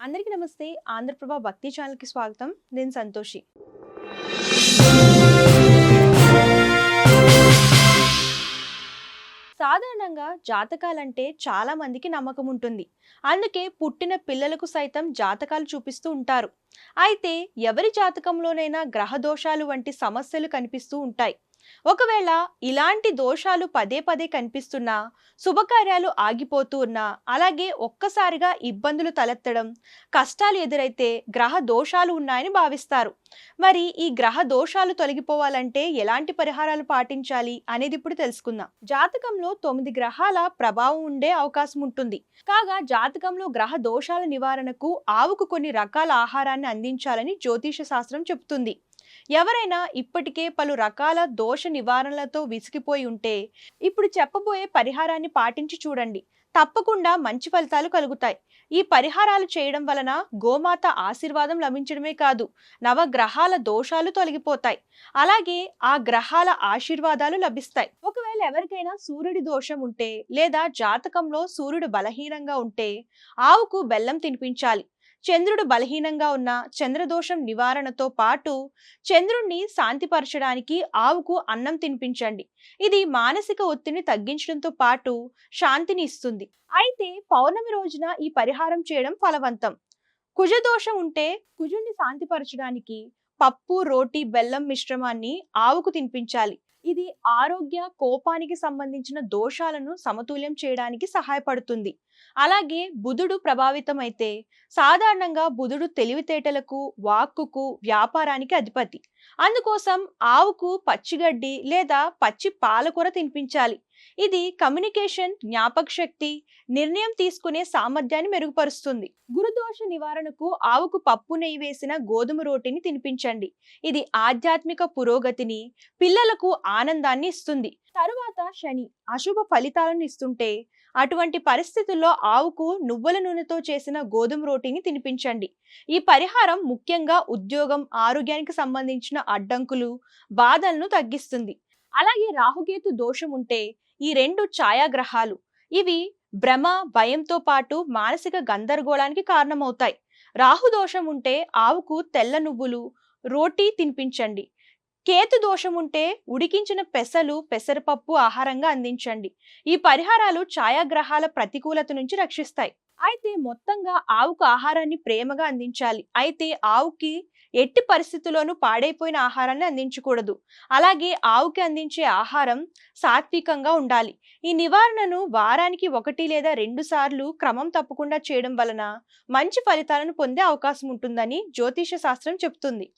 అందరికీ నమస్తే. ఆంధ్రప్రభ భక్తి ఛానల్కి స్వాగతం. నేను సంతోషి. సాధారణంగా జాతకాలంటే చాలా మందికి నమ్మకం ఉంటుంది. అందుకే పుట్టిన పిల్లలకు సైతం జాతకాలు చూపిస్తూ ఉంటారు. అయితే ఎవరి జాతకంలోనైనా గ్రహ దోషాలు వంటి సమస్యలు కనిపిస్తూ ఉంటాయి. ఒకవేళ ఇలాంటి దోషాలు పదే పదే కనిపిస్తున్నా శుభకార్యాలు ఆగిపోతూ ఉన్నా అలాగే ఒక్కసారిగా ఇబ్బందులు తలెత్తడం కష్టాలు ఎదురైతే గ్రహ దోషాలు ఉన్నాయని భావిస్తారు. మరి ఈ గ్రహ దోషాలు తొలగిపోవాలంటే ఎలాంటి పరిహారాలు పాటించాలి అనేది ఇప్పుడు తెలుసుకుందాం. జాతకంలో తొమ్మిది గ్రహాల ప్రభావం ఉండే అవకాశం ఉంటుంది. కాగా జాతకంలో గ్రహ దోషాల నివారణకు ఆవుకు కొన్ని రకాల ఆహారాన్ని అందించాలని జ్యోతిష శాస్త్రం చెబుతుంది. ఎవరైనా ఇప్పటికే పలు రకాల దోష నివారణలతో విసిగిపోయి ఉంటే ఇప్పుడు చెప్పబోయే పరిహారాన్ని పాటించి చూడండి. తప్పకుండా మంచి ఫలితాలు కలుగుతాయి. ఈ పరిహారాలు చేయడం వలన గోమాత ఆశీర్వాదం లభించడమే కాదు నవగ్రహాల దోషాలు తొలగిపోతాయి. అలాగే ఆ గ్రహాల ఆశీర్వాదాలు లభిస్తాయి. ఒకవేళ ఎవరికైనా సూర్యుడి దోషం ఉంటే లేదా జాతకంలో సూర్యుడు బలహీనంగా ఉంటే ఆవుకు బెల్లం తినిపించాలి. చంద్రుడు బలహీనంగా ఉన్న చంద్రదోషం నివారణతో పాటు చంద్రుణ్ణి శాంతిపరచడానికి ఆవుకు అన్నం తినిపించండి. ఇది మానసిక ఒత్తిడిని తగ్గించడంతో పాటు శాంతిని ఇస్తుంది. అయితే పౌర్ణమి రోజున ఈ పరిహారం చేయడం ఫలవంతం. కుజదోషం ఉంటే కుజుణ్ణి శాంతిపరచడానికి పప్పు రోటి బెల్లం మిశ్రమాన్ని ఆవుకు తినిపించాలి. ఇది ఆరోగ్య కోపానికి సంబంధించిన దోషాలను సమతుల్యం చేయడానికి సహాయపడుతుంది. అలాగే బుధుడు ప్రభావితమైతే సాధారణంగా బుధుడు తెలివితేటలకు వాక్కుకు వ్యాపారానికి అధిపతి. అందుకోసం ఆవుకు పచ్చిగడ్డి లేదా పచ్చి పాలకూర తినిపించాలి. ఇది కమ్యూనికేషన్ జ్ఞాపక శక్తి నిర్ణయం తీసుకునే సామర్థ్యాన్ని మెరుగుపరుస్తుంది. గురుదోష నివారణకు ఆవుకు పప్పు నెయ్యి వేసిన గోధుమ రోటిని తినిపించండి. ఇది ఆధ్యాత్మిక పురోగతిని పిల్లలకు ఆనందాన్ని ఇస్తుంది. తరువాత శని అశుభ ఫలితాలను ఇస్తుంటే అటువంటి పరిస్థితుల్లో ఆవుకు నువ్వుల నూనెతో చేసిన గోధుమ రోటిని తినిపించండి. ఈ పరిహారం ముఖ్యంగా ఉద్యోగం ఆరోగ్యానికి సంబంధించిన అడ్డంకులు బాధలను తగ్గిస్తుంది. అలాగే రాహుకేతు దోషం ఉంటే ఈ రెండు ఛాయాగ్రహాలు ఇవి భ్రమ భయంతో పాటు మానసిక గందరగోళానికి కారణమవుతాయి. రాహు దోషం ఉంటే ఆవుకు తెల్ల నువ్వులు రోటీ తినిపించండి. కేతు దోషం ఉంటే ఉడికించిన పెసలు పెసరపప్పు ఆహారంగా అందించండి. ఈ పరిహారాలు ఛాయాగ్రహాల ప్రతికూలత నుంచి రక్షిస్తాయి. అయితే మొత్తంగా ఆవుకు ఆహారాన్ని ప్రేమగా అందించాలి. అయితే ఆవుకి ఎట్టి పరిస్థితుల్లోనూ పాడైపోయిన ఆహారాన్ని అందించకూడదు. అలాగే ఆవుకి అందించే ఆహారం సాత్వికంగా ఉండాలి. ఈ నివారణను వారానికి ఒకటి లేదా రెండు సార్లు క్రమం తప్పకుండా చేయడం వలన మంచి ఫలితాలను పొందే అవకాశం ఉంటుందని జ్యోతిష శాస్త్రం చెబుతుంది